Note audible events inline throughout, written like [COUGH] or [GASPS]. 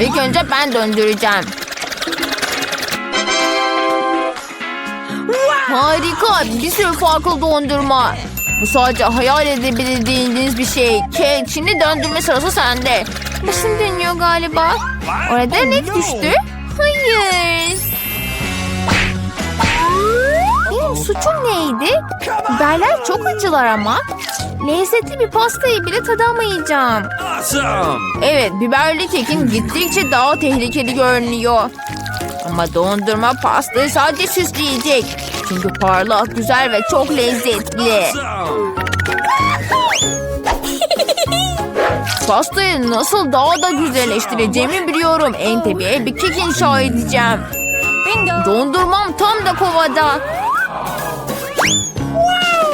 İlk önce ben döndüreceğim. Harika. Bir sürü farklı dondurma. Bu sadece hayal edebildiğiniz bir şey. Kek şimdi döndürme sırası sende. Başım dönüyor galiba. Orada ne düştü? Hayır. Benim suçum neydi? Biberler çok acılar ama. Lezzetli bir pastayı bile tadamayacağım. Evet, biberli kekin gittikçe daha tehlikeli görünüyor. Ama dondurma pastayı sadece süsleyecek. Çünkü parlak, güzel ve çok lezzetli. Pastayı nasıl daha da güzelleştireceğimi biliyorum. En tepeye bir kek inşa edeceğim. Dondurmam tam da kovada.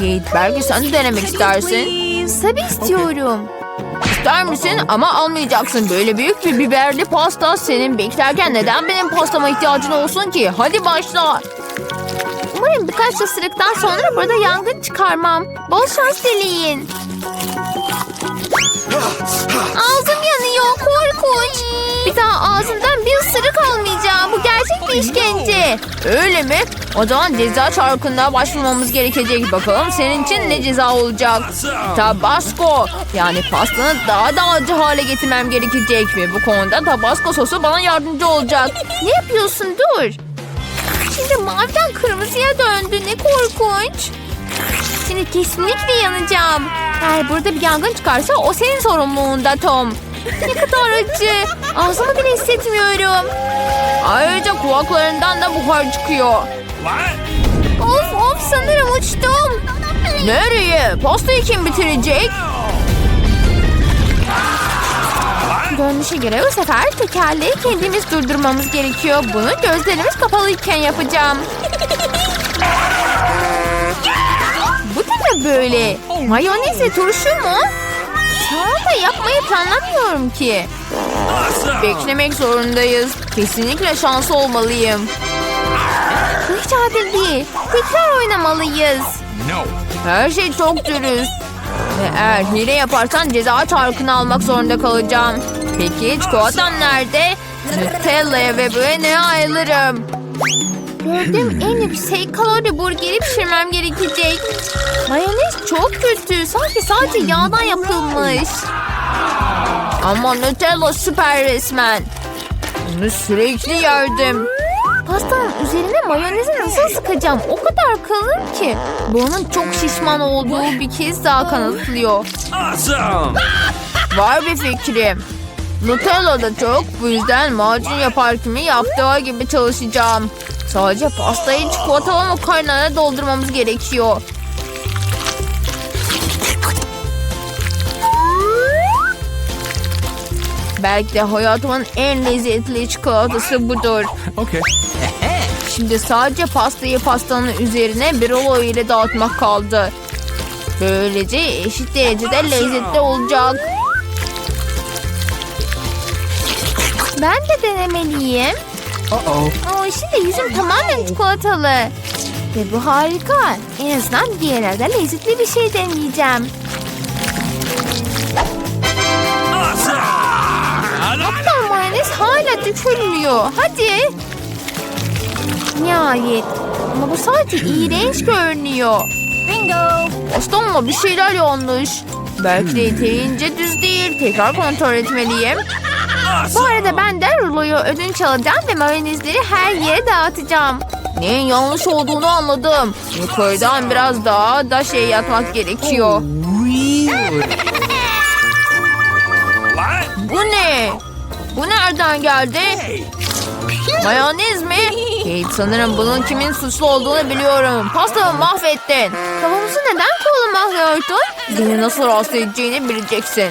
Git belki sen de denemek istersin. Tabii istiyorum. İster misin ama almayacaksın. Böyle büyük bir biberli pasta senin beklerken neden benim pastama ihtiyacın olsun ki? Hadi başla. Umarım birkaç ısırıktan sonra burada yangın çıkarmam. Bol şans dileyin. [LAUGHS] Ağzım yanıyor korkunç. Bir daha ağzımdan bir ısırık almayacağım. Bu gerçek bir işkence. Öyle mi? O zaman ceza çarkına başvurmamız gerekecek. Bakalım senin için ne ceza olacak? Tabasco. Yani pastanı daha da acı hale getirmem gerekecek. Ve bu konuda tabasco sosu bana yardımcı olacak. Ne yapıyorsun? Dur. Şimdi maviden kırmızıya döndü. Ne korkunç. Şimdi kesinlikle yanacağım. Eğer burada bir yangın çıkarsa o senin sorumluluğunda Tom. Ne kadar acı. Ağzımı bile hissetmiyorum. Ayrıca kulaklarından da buhar çıkıyor. Of of sanırım uçtum. Nereye? Pastayı kim bitirecek? Görünüşe göre bu sefer tekerleği kendimiz durdurmamız gerekiyor. Bunu gözlerimiz kapalıyken yapacağım. Bu da böyle? Mayonez ve turşu mu? Salata yapmayı planlamıyorum ki. Awesome! Beklemek zorundayız. Kesinlikle şanslı olmalıyım. Bu hiç adil değil. Tekrar oynamalıyız. No! Her şey çok dürüst. Ve eğer hile yaparsan ceza çarkını almak zorunda kalacağım. Peki çikolatam nerede? Nutella'ya ve böyle ayrılırım. Gördüğüm en yüksek kalori burgeri pişirmem gerekecek. Mayonez çok kötü. Sanki sadece yağdan yapılmış. Ama Nutella süper resmen. Bunu sürekli yerdim. Pastanın üzerine mayonezi nasıl sıkacağım? O kadar kalın ki. Bunun çok şişman olduğu bir kez daha kanıtlıyor. Awesome! Var bir fikrim. Nutella da çok. Bu yüzden macun yapar kimi yaptığı gibi çalışacağım. Sadece pastayı çikolatalı makarnaya doldurmamız gerekiyor. Belki de hayatımın en lezzetli çikolatası budur. Okay. [LAUGHS] Şimdi sadece pastayı pastanın üzerine bir rulo ile dağıtmak kaldı. Böylece eşit derecede lezzetli olacak. Ben de denemeliyim. Uh-oh. Oo, şimdi yüzüm tamamen çikolatalı. Ve bu harika. En azından bir yerlerde lezzetli bir şey deneyeceğim. Hatta mayonez hala dökülmüyor. Hadi. Nihayet. Ama bu sadece iğrenç görünüyor. Bingo. Aslında bir şeyler yanlış. Belki de yeterince düz değil. Tekrar kontrol etmeliyim. Bu arada ben de ruloyu ödünç alacağım ve mayonezleri her yere dağıtacağım. Neyin yanlış olduğunu anladım. Yukarıdan biraz daha da şey yatmak gerekiyor. Bu ne? Bu nereden geldi? Mayonez mi? Kate sanırım bunun kimin suçlu olduğunu biliyorum. Pastamı mahvettin. Kavanozu neden kullanmıyordun? Beni nasıl rahatsız edeceğini bileceksin.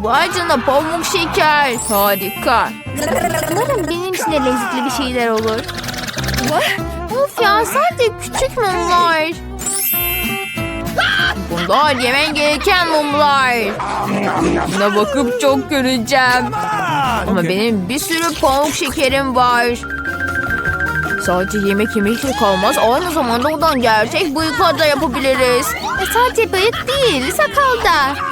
Vay canına pamuk şeker. Harika. Benim için de lezzetli bir şeyler olur. Of ya sadece küçük mumlar. Bunlar yemen gereken mumlar. Buna bakıp çok göreceğim. Ama benim bir sürü pamuk şekerim var. Sadece yemek yemekle kalmaz. Aynı zamanda oradan gerçek bıyıklar da yapabiliriz. Ve sadece bıyık değil, sakal da.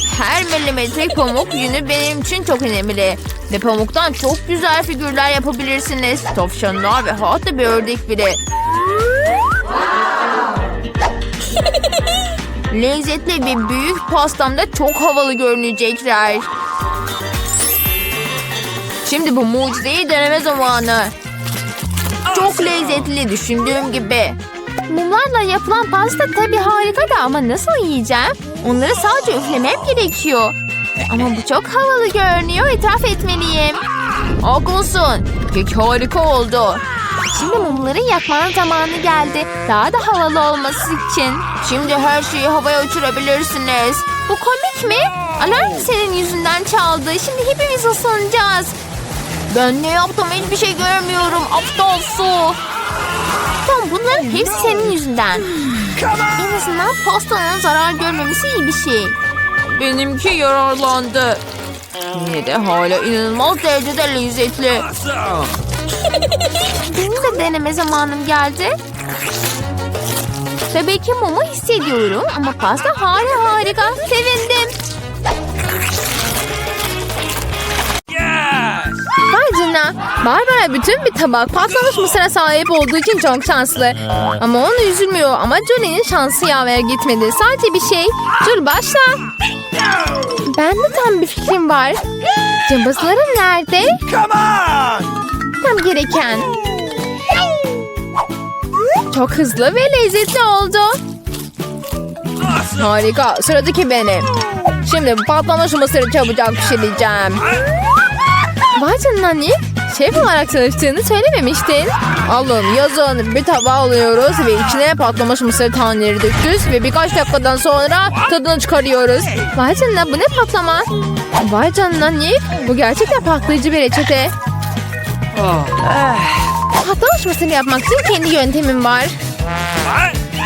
Her milimetrik pamuk yünü benim için çok önemli. Ve pamuktan çok güzel figürler yapabilirsiniz. Tavşanlar ve hatta bir ördek bile. [LAUGHS] Lezzetli bir büyük pastamda çok havalı görünecekler. Şimdi bu mucizeyi deneme zamanı. Çok lezzetli düşündüğüm gibi. Mumlarla yapılan pasta tabii harika da ama nasıl yiyeceğim? Onları sadece üflemem gerekiyor. Ama bu çok havalı görünüyor. İtiraf etmeliyim. Haklısın. Kek harika oldu. Şimdi mumları yakmanın zamanı geldi. Daha da havalı olması için. Şimdi her şeyi havaya uçurabilirsiniz. Bu komik mi? Alarm senin yüzünden çaldı. Şimdi hepimiz ıslanacağız. Ben ne yaptım hiçbir şey görmüyorum. Aptal su. Tamam bunların hepsi senin yüzünden. En azından pastanın zarar görmemesi iyi bir şey. Benimki yararlandı. Yine de hala inanılmaz derecede lezzetli. [LAUGHS] Benim de deneme zamanım geldi. Tabii ki mumu hissediyorum ama pasta hala harika. Sevindim. Canına. Barbara bütün bir tabak patlamış mısıra sahip olduğu için çok şanslı. Ama onu üzülmüyor. Ama Julie'nin şansı yaver gitmedi. Sadece bir şey. Julie başla. Ben de tam bir fikrim var. Cımbızlarım nerede? Come on. Tam gereken. Çok hızlı ve lezzetli oldu. Harika. Sıradaki benim. Şimdi patlamış mısırı çabucak pişireceğim. Vay canına Nick. Şef olarak çalıştığını söylememiştin. Alın yazın bir tabağa alıyoruz ve içine patlamış mısır taneleri döküyoruz ve birkaç dakikadan sonra tadını çıkarıyoruz. Vay canına bu ne patlama? Vay canına Nick. Bu gerçekten patlayıcı bir reçete. Patlamış mısır yapmak için kendi yöntemim var.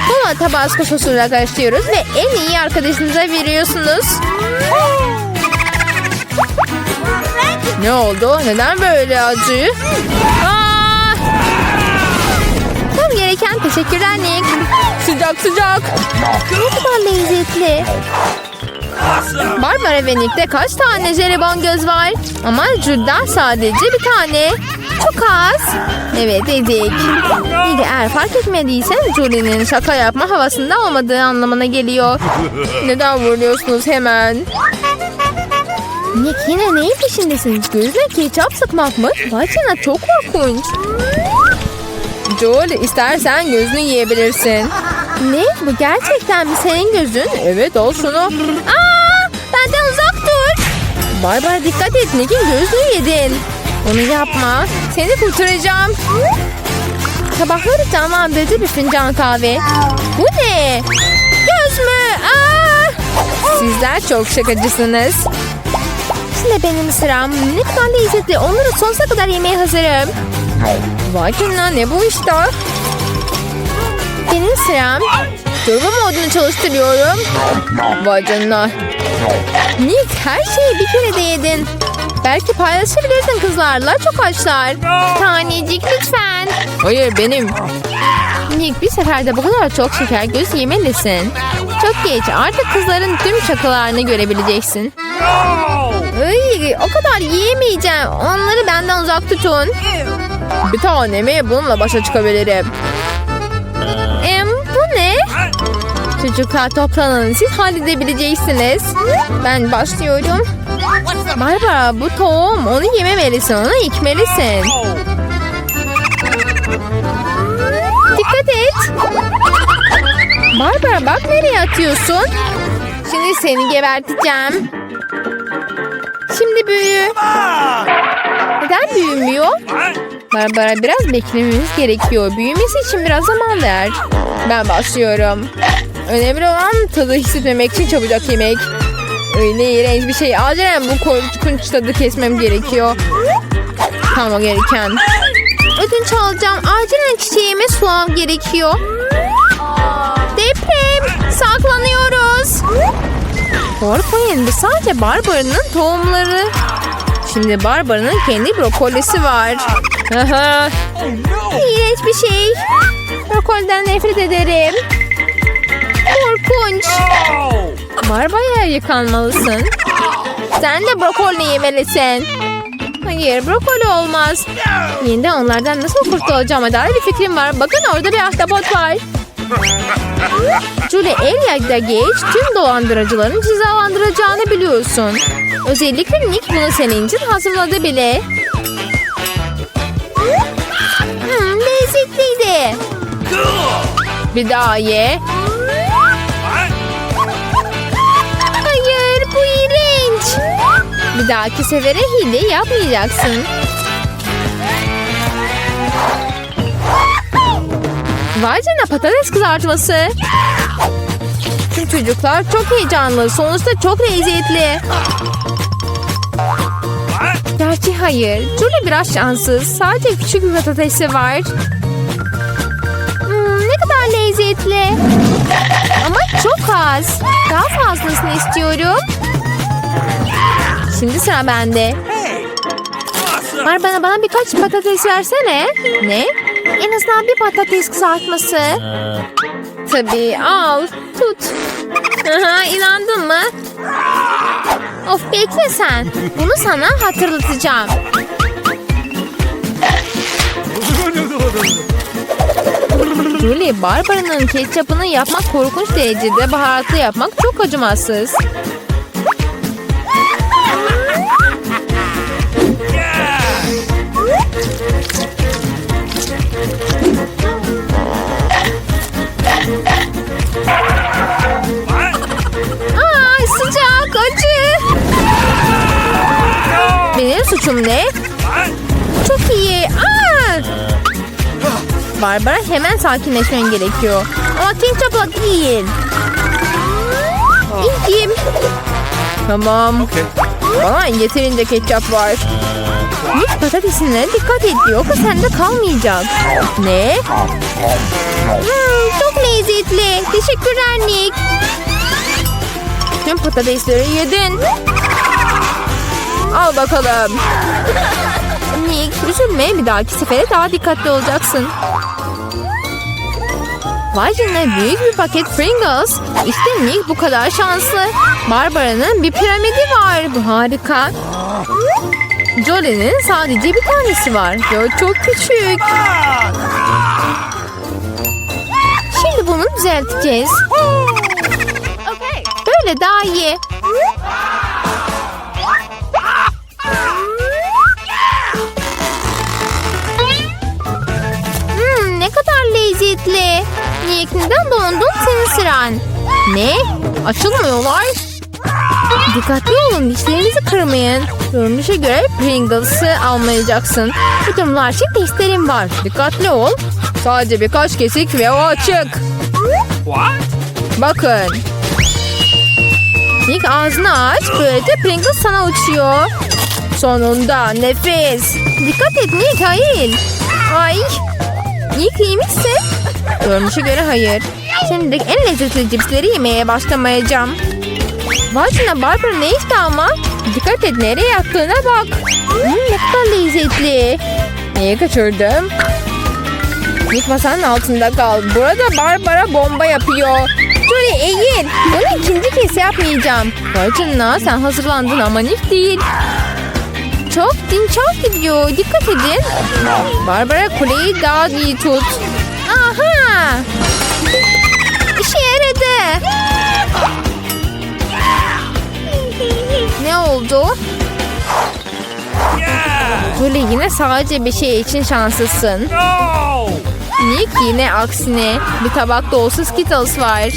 Bunu tabasco sosuyla karıştırıyoruz ve en iyi arkadaşınıza veriyorsunuz. Ne oldu? Neden böyle acı? Aa! Tam gereken teşekkürler Nick. Sıcak sıcak. Ne kadar lezzetli. Barbara ve Nick'te kaç tane jelibon göz var? Ama Jude'da sadece bir tane. Çok az. Evet dedik. İyi eğer fark etmediysen Julie'nin şaka yapma havasında olmadığı anlamına geliyor. Neden vuruyorsunuz hemen? Nick yine neyin peşindesiniz? Gözüne ketçap sıkmak mı? Vay canına çok korkunç. Joel istersen gözünü yiyebilirsin. Ne? Bu gerçekten mi senin gözün? Evet al şunu. Aa, benden uzak dur. Barbara dikkat et Nick'in gözünü yedin. Onu yapma. Seni kurtaracağım. Sabahları canlandırıcı bir fincan kahve. Bu ne? Göz mü? Aa! Sizler çok şakacısınız. Şimdi benim sıram. Ne kadar lezzetli. Onları sonsuza kadar yemeye hazırım. Vay canına ne bu işte? Benim sıram. Turbo modunu çalıştırıyorum. Vay canına. Nick her şeyi bir kere de yedin. Belki paylaşabilirsin kızlarla. Çok açlar. Tanecik lütfen. Hayır benim. Nick bir seferde bu kadar çok şeker göz yemelisin. Çok geç. Artık kızların tüm şakalarını görebileceksin. Ay, o kadar yiyemeyeceğim. Onları benden uzak tutun. Bir tanemi bununla başa çıkabilirim. Em, bu ne? Çocuklar toplanın. Siz halledebileceksiniz. Ben başlıyorum. Barbara bu tohum. Onu yememelisin. Onu ekmelisin. Oh! Dikkat et. Barbara bak nereye atıyorsun. Şimdi seni geberteceğim. Şimdi büyü. Neden büyümüyor? Barbara biraz beklememiz gerekiyor. Büyümesi için biraz zaman ver. Ben başlıyorum. Önemli olan tadı hissetmemek için çabucak yemek. Öyle iğrenç bir şey. Acilen bu korkunç tadı kesmem gerekiyor. Tamam gereken. Ödünç alacağım. Acilen çiçeğimi sulamam gerekiyor. Deprem. Saklanıyoruz. Korkmayın. Bu sadece Barbara'nın tohumları. Şimdi Barbara'nın kendi brokolisi var. Aha, iğrenç bir şey. Brokoliden nefret ederim. Korkunç. No! Barbara'ya yıkanmalısın. Sen de brokoli yemelisin. Hayır brokoli olmaz. Yeniden onlardan nasıl kurtulacağım dair bir fikrim var. Bakın orada bir ahtapot var. [LAUGHS] Julie el yayda geç tüm dolandırıcıların cezalandıracağını biliyorsun. Özellikle Nick bunu senin için hazırladı bile. Hmm, lezzetliydi. Bir daha ye. Hayır bu iğrenç. Bir dahaki sefere hile yapmayacaksın. Vay canına patates kızartması. Tüm çocuklar çok heyecanlı. Sonuçta çok lezzetli. Gerçi hayır. Julie biraz şanssız. Sadece küçük bir patatesi var. Hmm, ne kadar lezzetli. Ama çok az. Daha fazlasını istiyorum. Şimdi sıra bende. Hey! Awesome! Var bana bana birkaç patates versene. Ne? En azından bir patates kızartması. Tabii al. Tut. Aha, inandın mı? Of bekle sen. Bunu sana hatırlatacağım. Julie, Barbara'nın ketçapını yapmak korkunç derecede baharatlı yapmak çok acımasız. What? Çok iyi. Aa! Barbara hemen sakinleşmen gerekiyor. Ama ketçapla değil. İlkim. Tamam. Okay. Bana yeterince ketçap var. Nick patatesine dikkat et yoksa sende kalmayacak. Ne? Hmm, çok lezzetli. Teşekkürler Nick. Tüm patatesleri yedin. Al bakalım. Nick üzülme bir dahaki sefere daha dikkatli olacaksın. Vay canına büyük bir paket Pringles. İşte Nick bu kadar şanslı. Barbara'nın bir piramidi var. Bu harika. Jolie'nin sadece bir tanesi var. O çok küçük. Şimdi bunu düzelteceğiz. Böyle daha iyi. Lezzetli. Niye neden dondun senin sıran? Ne? Açılmıyorlar. Dikkatli olun dişlerinizi kırmayın. Görünüşe göre Pringles'ı almayacaksın. Bu durumlar için testlerim var. Dikkatli ol. Sadece birkaç kesik ve o açık. What? Bakın. Nick ağzını aç. Böylece Pringles sana uçuyor. Sonunda nefes. Dikkat et Nick hayır. Ay. Nick iyi misin? Görünüşe göre hayır. Şimdilik en lezzetli cipsleri yemeye başlamayacağım. Canına Barbara ne işte ama? Dikkat et nereye yattığına bak. Hmm, ne kadar lezzetli. Neyi kaçırdım? Nick masanın altında kal. Burada Barbara bomba yapıyor. Jolie eğil. Bunu ikinci kez yapmayacağım. Canına sen hazırlandın ama Nick değil. Çok din çok gidiyor. Dikkat edin. Barbara kuleyi daha iyi tut. Aha. İşe yaradı. Ne oldu? Julie yine sadece bir şey için şanslısın. Nick yine aksine bir tabak dolusu Skittles var.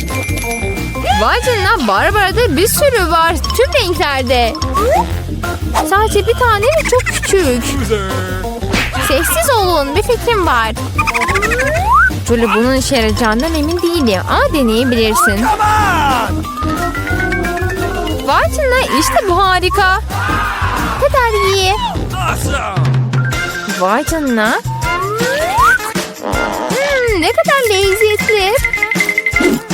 Vay canına Barbara'da bir sürü var. Tüm renklerde. Sadece bir tane mi çok küçük. Sessiz olun bir fikrim var. Julie bunun işe yarayacağından emin değilim ama deneyebilirsin. Vay canına işte bu harika. Kadar iyi. Vay canına. Hmm, ne kadar lezzetli.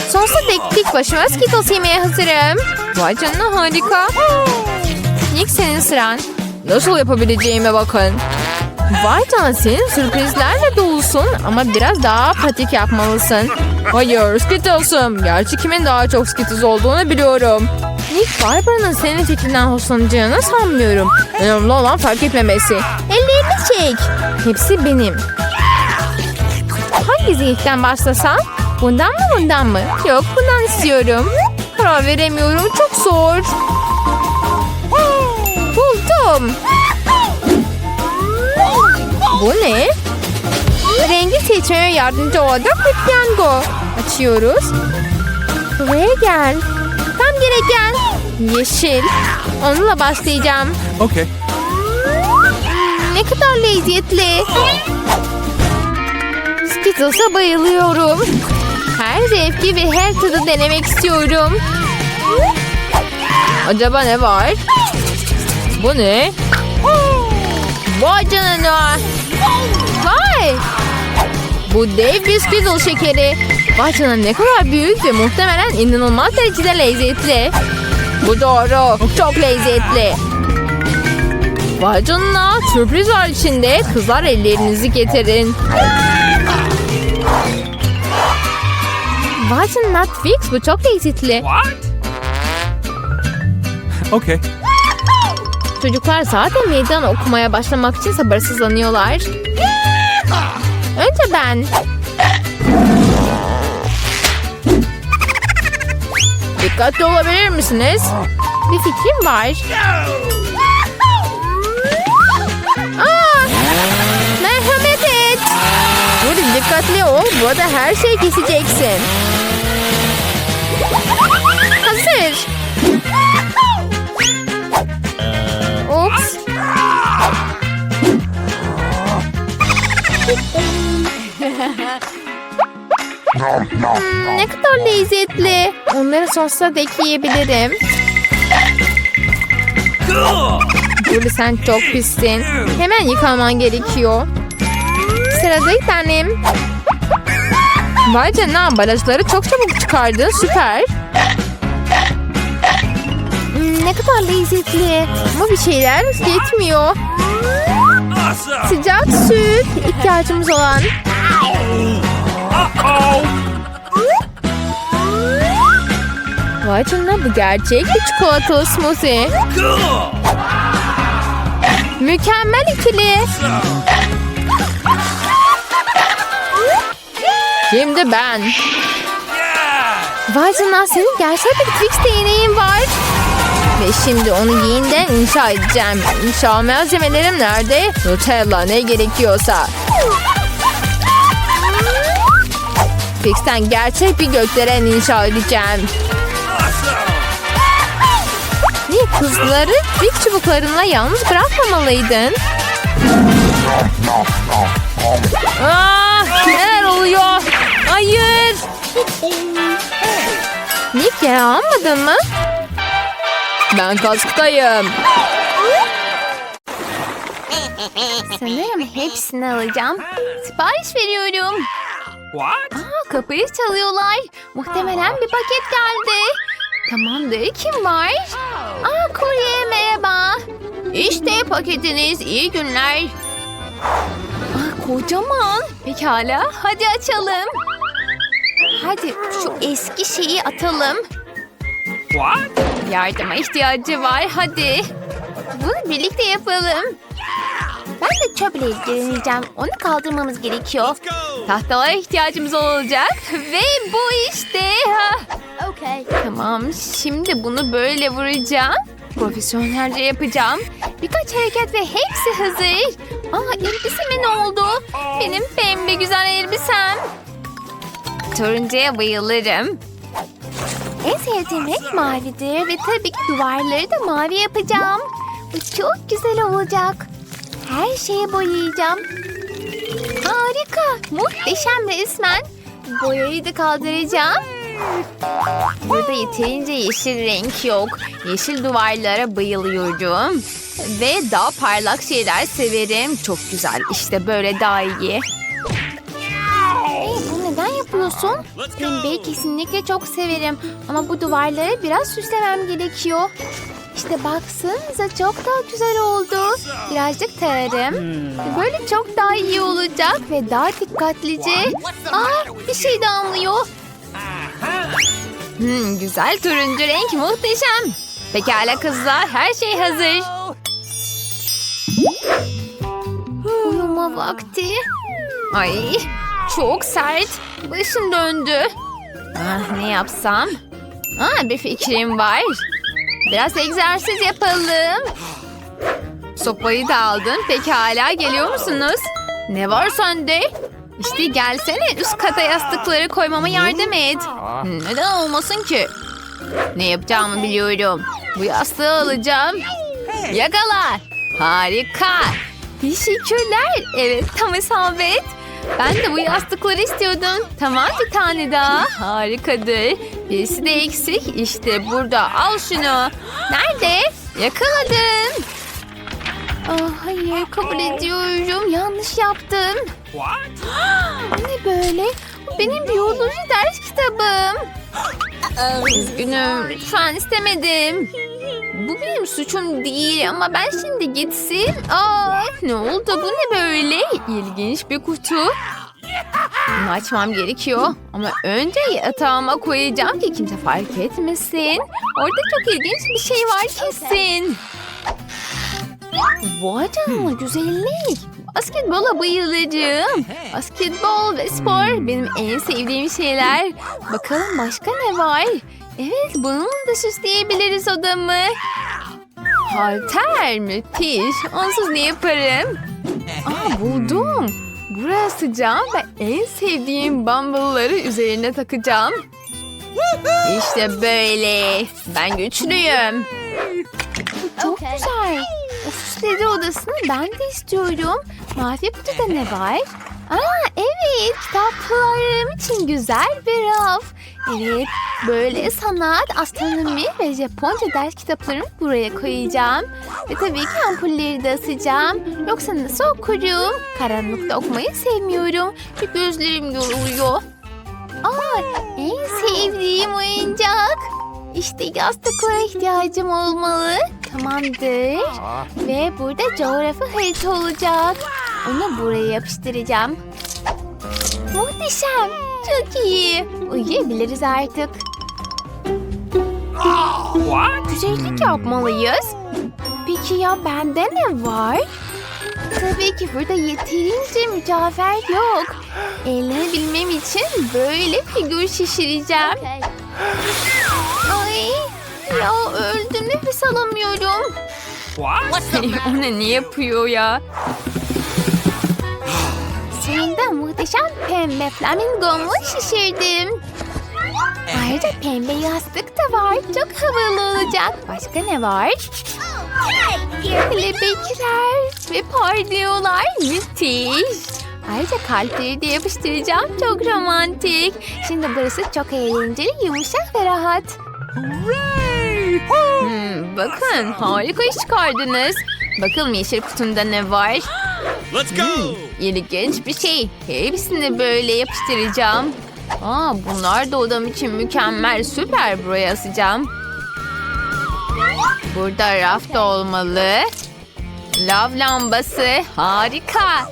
Sonsuza dek tek başıma Skittles yemeye hazırım. Vay canına harika. Nick senin sıran. Nasıl yapabileceğime bakın. Vay senin sürprizlerle dolusun ama biraz daha pratik yapmalısın. Hayır Skittles'ım. Gerçi kimin daha çok Skittles olduğunu biliyorum. Nick Barbara'nın senin fikrinden hoşlanacağını sanmıyorum. Önemli olan fark etmemesi. Ellerini çek. Hepsi benim. Hangisi ilkten başlasam? Bundan mı bundan mı? Yok bundan istiyorum. Karar veremiyorum çok zor. Buldum. Bu ne? Rengi seçmeye yardımcı bir piyango. Açıyoruz. Buraya gel. Tam gereken. Yeşil. Onunla başlayacağım. Okay. Ne kadar lezzetli. Skittles'a bayılıyorum. Her zevki ve her tadı denemek istiyorum. Acaba ne var? Bu ne? Vay canına. Vay. Bu dev bir Skittle şekeri. Vay ne kadar büyük ve muhtemelen inanılmaz derecede lezzetli. Bu doğru. Çok lezzetli. Vay canına sürpriz var içinde. Kızlar ellerinizi getirin. Vay canına Twix bu çok lezzetli. What? Okay. Çocuklar zaten meydan okumaya başlamak için sabırsızlanıyorlar. Önce ben. Dikkatli olabilir misiniz? Bir fikrim var. Aa, merhamet et. Dur dikkatli ol. Burada her şeyi keseceksin. Hazır. Hmm, ne kadar lezzetli. Onları sosla yiyebilirim. Cool! Julie sen çok pissin. Hemen yıkaman gerekiyor. Sıradaki tanem. Vay canına ambalajları çok çabuk çıkardın. Süper. Hmm, ne kadar lezzetli. Ama bir şeyler yetmiyor. Sıcak süt ihtiyacımız olan. Vay canına bu gerçek bir çikolatalı smoothie. Mükemmel ikili. Şimdi ben. Vay canına senin gerçek bir Twix değneğin var. Ve şimdi onu yeniden inşa edeceğim. İnşa malzemelerim nerede? Nutella ne gerekiyorsa. Twix'ten gerçek bir gökdelen inşa edeceğim. Kızları Twix çubuklarınla yalnız bırakmamalıydın? Ah, neler neler oluyor? Hayır. Nick ya almadın mı? Ben kasktayım. Sanırım hepsini alacağım. Sipariş veriyorum. What? Aa, kapıyı çalıyorlar. Muhtemelen bir paket geldi. Tamamdır. Kim var? Aa, kurye merhaba. İşte paketiniz. İyi günler. Aa, kocaman. Pekala. Hadi açalım. Hadi şu eski şeyi atalım. What? Yardıma ihtiyacı var. Hadi. Bunu birlikte yapalım. Ben de çöple ilgileneceğim. Onu kaldırmamız gerekiyor. Tahtalara ihtiyacımız olacak. Ve bu işte. Okay. Tamam. Şimdi bunu böyle vuracağım. Profesyonelce yapacağım. Birkaç hareket ve hepsi hazır. Aa elbiseme ne oldu? Benim pembe güzel elbisem. Turuncuya bayılırım. En sevdiğim renk mavidir ve tabii ki duvarları da mavi yapacağım. Bu çok güzel olacak. Her şeye boyayacağım. Harika, muhteşem resmen. Boyayı da kaldıracağım. Burada yeterince yeşil renk yok. Yeşil duvarlara bayılıyorum. Ve daha parlak şeyler severim. Çok güzel. İşte böyle daha iyi. Hey, bunu neden yapıyorsun? Pembeyi kesinlikle çok severim. Ama bu duvarları biraz süslemem gerekiyor. İşte baksanıza çok daha güzel oldu. Birazcık tararım. Böyle çok daha iyi olacak ve daha dikkatlice. Aa, bir şey damlıyor. Hmm, güzel turuncu renk muhteşem. Pekala kızlar her şey hazır. Uyuma vakti. Ay çok sert. Başım döndü. Ah, ne yapsam? Aa, bir fikrim var. Biraz egzersiz yapalım. Sopayı da aldın. Pekala geliyor musunuz? Ne var sende? İşte gelsene üst kata yastıkları koymama yardım et. Neden olmasın ki? Ne yapacağımı biliyorum. Bu yastığı alacağım. Yakala. Harika. Teşekkürler. Evet tam isabet. Ben de bu yastıkları istiyordum. Tamam bir tane daha. Harikadır. Birisi de eksik. İşte burada. Al şunu. Nerede? Yakaladın. Ah, hayır kabul ediyorum. Yanlış yaptım. What? [GASPS] Ne böyle? Benim biyoloji ders kitabım. [GASPS] Üzgünüm. Lütfen istemedim. Bu benim suçum değil ama ben şimdi gitsin. Aa, ne oldu? Bu ne böyle? İlginç bir kutu. Bunu açmam gerekiyor. Ama önce yatağıma koyacağım ki kimse fark etmesin. Orada çok ilginç bir şey var kesin. Vay canına güzellik. Basketbola bayılırım. Basketbol ve spor benim en sevdiğim şeyler. Bakalım başka ne var? Evet bununla da süsleyebiliriz odamı. Halter müthiş. Onsuz ne yaparım? Aa buldum. Buraya asacağım ve en sevdiğim bambulları üzerine takacağım. İşte böyle. Ben güçlüyüm. Çok Okay. güzel. O süsledi odasını ben de istiyorum. Mavi kutuda ne var? Aa evet kitaplarım için güzel bir raf. Evet böyle sanat, astronomi ve Japonca ders kitaplarımı buraya koyacağım. Ve tabii ki ampulleri de asacağım. Yoksa nasıl okurum? Karanlıkta okumayı sevmiyorum. Ve gözlerim yoruluyor. Aa en sevdiğim oyuncak. İşte yastıklara ihtiyacım olmalı. Tamamdır. Ve burada coğrafi harita olacak. Onu buraya yapıştıracağım. Muhteşem. Çok iyi. Uyuyabiliriz artık. What? Güzellik yapmalıyız. Peki ya bende ne var? Tabii ki burada yeterince mücevher yok. Eğlenebilmem için böyle figür şişireceğim. Okay. Ay ya öldüm nefes alamıyorum. What? o ne, ne yapıyor ya? Sonunda muhteşem pembe flamingomu şişirdim. Ayrıca pembe yastık da var. Çok havalı olacak. Başka ne var? Kelebekler ve parlıyorlar. Müthiş. Ayrıca kalpleri de yapıştıracağım. Çok romantik. Şimdi burası çok eğlenceli, yumuşak ve rahat. Hmm, bakın harika iş çıkardınız. Bakalım yeşil kutumda ne var? Let's go! İlginç bir şey. Hepsini böyle yapıştıracağım. Aa, bunlar da odam için mükemmel. Süper buraya asacağım. Burada rafta olmalı. Lav lambası. Harika.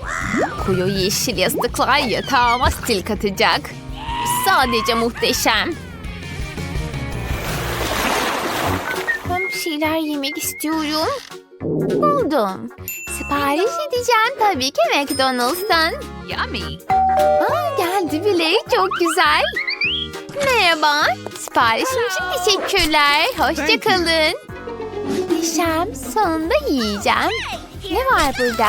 Koyu yeşil yastıklar yatağıma stil katacak. Sadece muhteşem. Ben bir şeyler yemek istiyorum. Buldum. Sipariş edeceğim tabii ki McDonald's'tan. Yummy. Aa, geldi bile. Çok güzel. Merhaba. Siparişim için teşekkürler. Hoşçakalın. Muhteşem. Sonunda yiyeceğim. Ne var burada?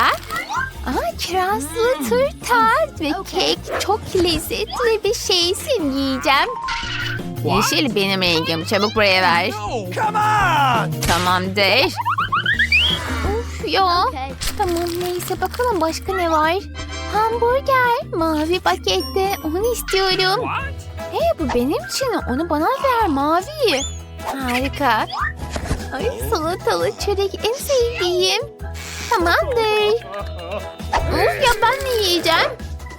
Aa, kirazlı turta ve kek. Çok lezzetli bir şeysin yiyeceğim. Yeşil benim rengim. Çabuk buraya ver. On! Tamamdır. Of ya. Tamam neyse bakalım başka ne var. Hamburger. Mavi pakette. Onu istiyorum. Hey bu benim için. Onu bana ver mavi. Harika. Ay salatalı çörek en sevdiğim. Tamamdır. Of ya ben ne yiyeceğim?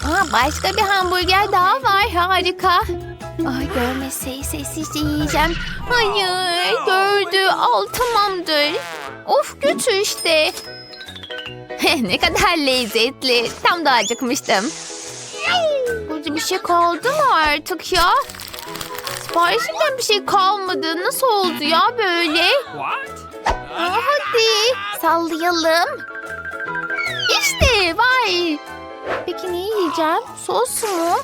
Aa, başka bir hamburger daha var. Harika. Ay görmese sessizce yiyeceğim. Hayır gördü. Al tamamdır. Of götür işte. Ne kadar lezzetli. Tam da acıkmıştım. Burada bir şey kaldı mı artık ya? Siparişimden bir şey kalmadı. Nasıl oldu ya böyle? Aa, hadi sallayalım. İşte var. Peki ne yiyeceğim? Sos mu?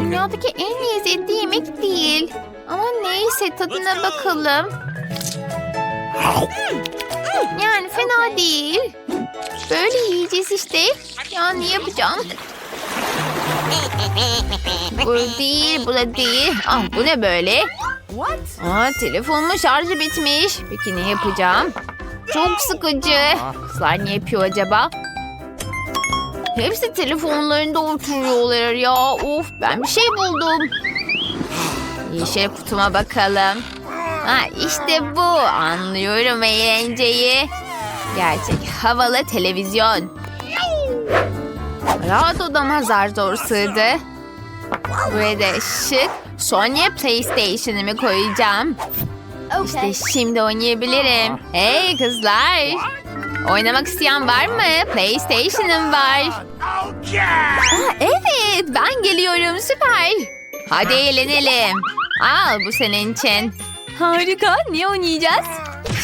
Dünyadaki en lezzetli yemek değil. Ama neyse tadına bakalım. Yani fena değil. Böyle yiyeceğiz işte. Ya ne yapacağım? Bu değil, bu da değil. Ah bu ne böyle? What? Aa, telefonumun şarjı bitmiş. Peki ne yapacağım? Çok sıkıcı. Kızlar ne yapıyor acaba? Hepsi telefonlarında oturuyorlar ya. Of ben bir şey buldum. Yeşil kutuma bakalım. Ha işte bu. Anlıyorum eğlenceyi. Gerçek havalı televizyon. Rahat odama zar zor sığdı. Buraya da şık Sonya PlayStation'ımı koyacağım. İşte şimdi oynayabilirim. Hey kızlar. Oynamak isteyen var mı? PlayStation'ım var. Aa, evet ben geliyorum süper. Hadi eğlenelim. Al bu senin için. Harika ne oynayacağız?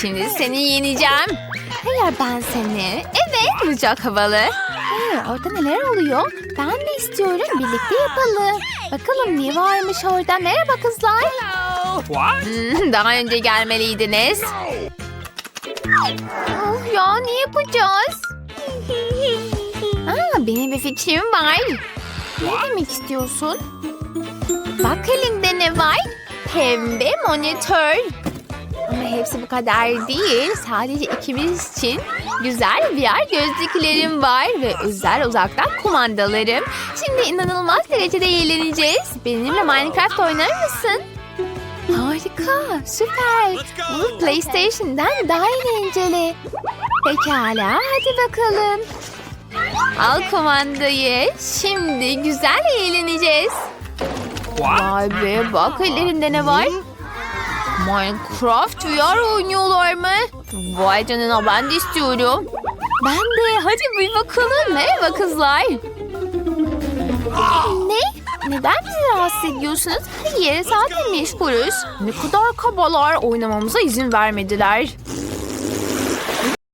Şimdi seni yeneceğim. Hayır ben seni. Evet bu çok havalı. Hayır orada neler oluyor? Ben de istiyorum birlikte yapalım. Bakalım ne varmış orada. Merhaba kızlar. What? Hmm, Daha önce gelmeliydiniz. Of ya ne yapacağız? Aa, benim bir fikrim var. Ne demek istiyorsun? Bak elimde ne var? Pembe monitör. Ama hepsi bu kadar değil. Sadece ikimiz için güzel VR gözlüklerim var ve özel uzaktan kumandalarım. Şimdi inanılmaz derecede eğleneceğiz. Benimle Minecraft oynar mısın? Harika, süper. Bu PlayStation'dan daha eğlenceli. Pekala, hadi bakalım. Al kumandayı. Şimdi güzel eğleneceğiz. Vay be, bak ellerinde ne var? Minecraft VR oynuyorlar mı? Vay canına ben de istiyorum. Ben de. Hadi bir bakalım. Merhaba kızlar. Ne? Neden bizi rahatsız ediyorsunuz? Hayır zaten meşgulüz. Ne kadar kabalar oynamamıza izin vermediler.